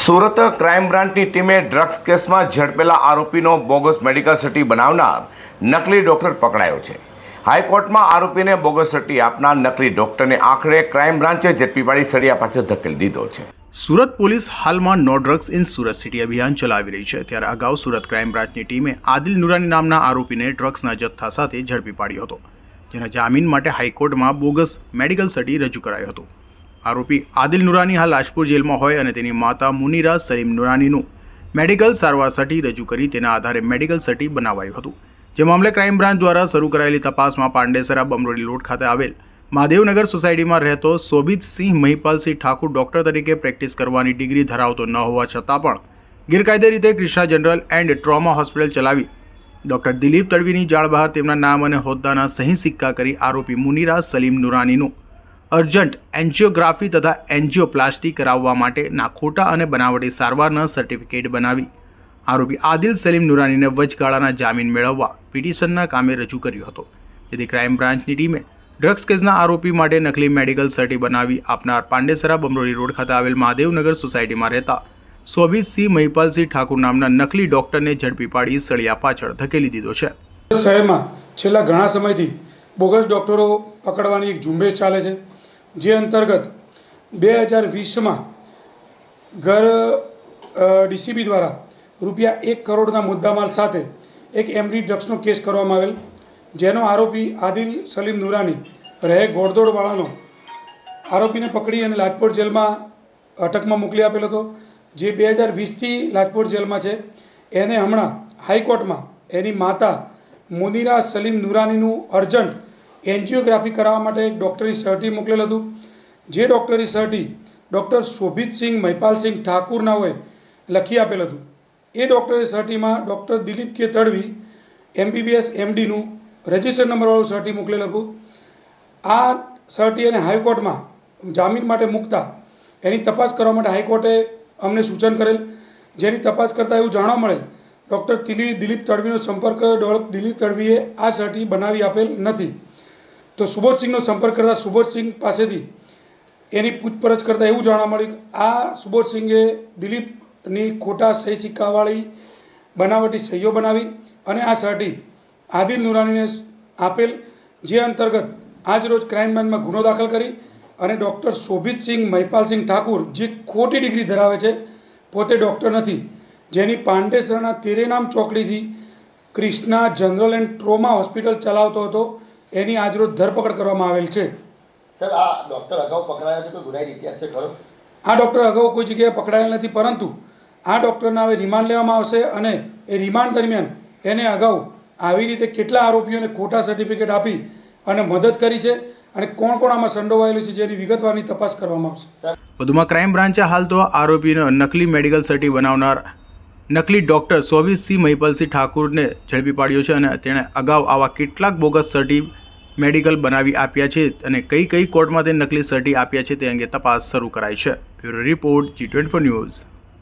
Surat crime બ્રાન્ચની ટીમે drugs કેસમાં ઝડપેલા આરોપીનો બોગસ મેડિકલ સર્ટી બનાવનાર નકલી ડોક્ટર પકડાયો છે. હાઈકોર્ટમાં આરોપીને બોગસ સર્ટી આપનાર નકલી ડોક્ટરને આખરે ક્રાઇમ બ્રાન્ચે ઝડપી પાડી સળિયા પાછળ ધકેલી દીધો છે. સુરત પોલીસ હાલમાં no drugs in Surat city અભિયાન ચલાવી રહી છે. ત્યારે અગાઉ સુરત ક્રાઇમ બ્રાન્ચની ટીમે આદિલ નુરાની નામના આરોપીને ડ્રગ્સના જથ્થા સાથે ઝડપી પાડ્યો હતો, જેના જામીન માટે હાઈકોર્ટમાં બોગસ મેડિકલ સર્ટી રજૂ કરાયો હતો. આરોપી આદિલ નુરાની હાલ રાજપુર જેલમાં હોય અને તેની માતા મુનિરા સલીમ નુરાનીનું મેડિકલ સારવાર સર્ટી રજૂ કરી તેના આધારે મેડિકલ સર્ટી બનાવાયું હતું. જે મામલે ક્રાઇમ બ્રાન્ચ દ્વારા શરૂ કરાયેલી તપાસમાં પાંડેસરા બમરોડી લોટ ખાતે આવેલ મહાદેવનગર સોસાયટીમાં રહેતો શોભિત સિંહ મહિપાલસિંહ ઠાકુર ડોક્ટર તરીકે પ્રેક્ટિસ કરવાની ડિગ્રી ધરાવતો ન હોવા છતાં પણ ગેરકાયદે રીતે Krishna general and trauma hospital ચલાવી ડોક્ટર દિલીપ તડવીની જાળ બહાર તેમના નામ અને હોદ્દાના સહી સિક્કા કરી આરોપી મુનિરા સલીમ નુરાનીનું અર્જન્ટ એન્જિયોગ્રાફી તથા એન્જિયોપ્લાસ્ટી કરાવવા માટેના ખોટા અને બનાવટી સારવારના સર્ટિફિકેટ બનાવી. આરોપી આદિલ સલીમ નુરાનીને વચગાળાના જામીન મેળવવા પિટિશનના કામે રજૂ કર્યો હતો. જેથી ક્રાઇમ બ્રાન્ચની ટીમે ડ્રગ્સ કેસના આરોપી માટે નકલી મેડિકલ સર્ટી બનાવી આપનાર પાંડેસરા બમરોલી રોડ ખાતે આવેલ મહાદેવનગર સોસાયટીમાં રહેતા સોભિતસિંહ મહિપાલસિંહ ઠાકુર નામના નકલી ડોક્ટરને ઝડપી પાડી સળિયા પાછળ ધકેલી દીધો છે. શહેરમાં છેલ્લા ઘણા સમયથી બોગસ ડૉક્ટરો પકડવાની એક ઝુંબેશ ચાલે છે. જે અંતર્ગત બે હજાર વીસમાં ઘર ડીસીબી દ્વારા રૂપિયા એક કરોડના મુદ્દામાલ સાથે એક એમડી ડ્રગ્સનો કેસ કરવામાં આવેલ, જેનો આરોપી આદિલ સલીમ નુરાની રહે ગોળદોડવાળાનો આરોપીને પકડી અને લાજપોર જેલમાં અટકમાં મોકલી આપેલો હતો. જે બે હજાર વીસથી લાજપોર જેલમાં છે. એને હમણાં હાઈકોર્ટમાં એની માતા મોદીરા સલીમ નુરાનીનું અર્જન્ટ એન્જિયોગ્રાફી કરાવવા માટે એક ડૉક્ટરી સર્ટી મોકલેલ હતું. જે ડૉક્ટરી સર્ટી ડૉક્ટર શોભિતસિંહ મહિપાલસિંહ ઠાકુરના હોય, લખી આપેલ હતું. એ ડૉક્ટરી સર્ટીમાં doctor Dilip K Tadvi, MBBS, એમડીનું register નંબરવાળું સર્ટી મોકલેલ હતું. આ સર્ટી અને હાઈકોર્ટમાં જામીન માટે મૂકતા, એની તપાસ કરવા માટે હાઈકોર્ટે અમને સૂચન કરેલ. જેની તપાસ કરતાં એવું જાણવા મળેલ, ડૉક્ટર દિલીપ દિલીપ તડવીનો સંપર્ક દિલીપ તડવીએ આ સર્ટી બનાવી આપેલ નથી. તો સુબોધસિંહનો સંપર્ક કરતા સુબોધસિંહ પાસેથી એની પૂછપરછ કરતાં એવું જાણવા મળ્યું કે આ સુબોધસિંહે દિલીપની ખોટા સહી સિક્કાવાળી બનાવટી સહીઓ બનાવી અને આ સર્ટી આદિલ નુરાનીને આપેલ જે અંતર્ગત આજરોજ ક્રાઇમ બ્રાન્ચમાં ગુનો દાખલ કરી અને ડૉક્ટર શોભિતસિંહ મહિપાલસિંહ ઠાકુર જે ખોટી ડિગ્રી ધરાવે છે, પોતે ડૉક્ટર નથી. જેની પાંડેસરના Terenam ચોકડીથી Krishna general and trauma hospital ચલાવતો હતો. એની આજરોજ ધરપકડ કરવામાં આવેલ છે. સર આ ડૉક્ટર અગાઉ પકડાયા છે કોઈ ગુનાહિત ઇતિહાસ છે ખરો? આ ડૉક્ટર અગાઉ કોઈ જગ્યાએ પકડાયેલ નથી પરંતુ આ ડૉક્ટરના હવે રિમાન્ડ લેવામાં આવશે અને એ રિમાન્ડ દરમિયાન એને અગાઉ આવી રીતે કેટલા આરોપીઓને ખોટા સર્ટિફિકેટ આપી અને મદદ કરી છે અને કોણ કોણ આમાં સંડોવાયેલું છે જેની વિગતવારની તપાસ કરવામાં આવશે. વધુમાં ક્રાઇમ બ્રાન્ચે હાલ તો આરોપીનો નકલી મેડિકલ સર્ટી બનાવનાર નકલી ડોક્ટર સી મહિપલસિંહ ઠાકુરને ઝડપી પાડ્યો છે અને તેણે અગાઉ આવા કેટલાક બોગસ સર્ટી મેડિકલ બનાવી આપ્યા છે અને કઈ કઈ કોર્ટમાં તે નકલી સર્ટી આપ્યા છે તે અંગે તપાસ શરૂ કરાઈ છે. Bureau report G twenty news.